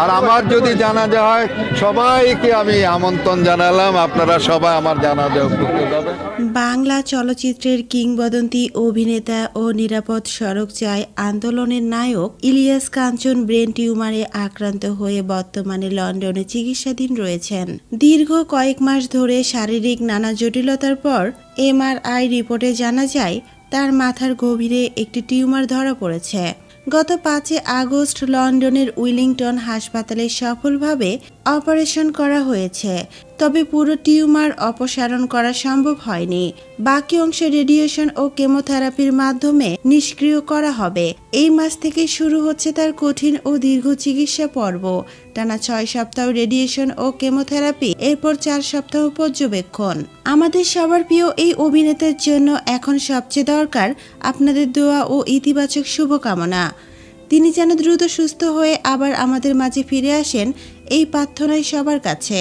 আর আমার যদি জানাজা হয়, সবাইকে আমি আমন্ত্রণ জানালাম। আপনারা সবাই আমার জানাজা উপস্থিত বাংলা চলচ্চিত্রের কিংবদন্তি, অভিনেতা ও নিরাপদ সড়ক চায় আন্দোলনের নায়ক ইলিয়াস কাঞ্চন ব্রেন টিউমারে আক্রান্ত হয়ে বর্তমানে লন্ডনে চিকিৎসাধীন রয়েছেন। দীর্ঘ কয়েক মাস ধরে শারীরিক নানা জটিলতার পর এমআরআই রিপোর্টে জানা যায়, তার মাথার গভীরে একটি টিউমার ধরা পড়েছে। গত পাঁচই আগস্ট লন্ডনের উইলিংটন হাসপাতালে সফলভাবে অপারেশন করা হয়েছে। তবে পুরো টিউমার অপসারণ করা সম্ভব হয়নি। বাকি অংশ রেডিয়েশন ও কেমোথেরাপির মাধ্যমে নিষ্ক্রিয় করা হবে। এই মাস থেকে শুরু হচ্ছে তার কঠিন ও দীর্ঘ চিকিৎসা পর্ব। টানা ছয় সপ্তাহ রেডিয়েশন ও কেমোথেরাপি, এরপর চার সপ্তাহ পর্যবেক্ষণ। আমাদের সবার প্রিয় এই অভিনেতার জন্য এখন সবচেয়ে দরকার আপনাদের দোয়া ও ইতিবাচক শুভকামনা। তিনি যেন দ্রুত সুস্থ হয়ে আবার আমাদের মাঝে ফিরে আসেন, এই প্রার্থনাই সবার কাছে।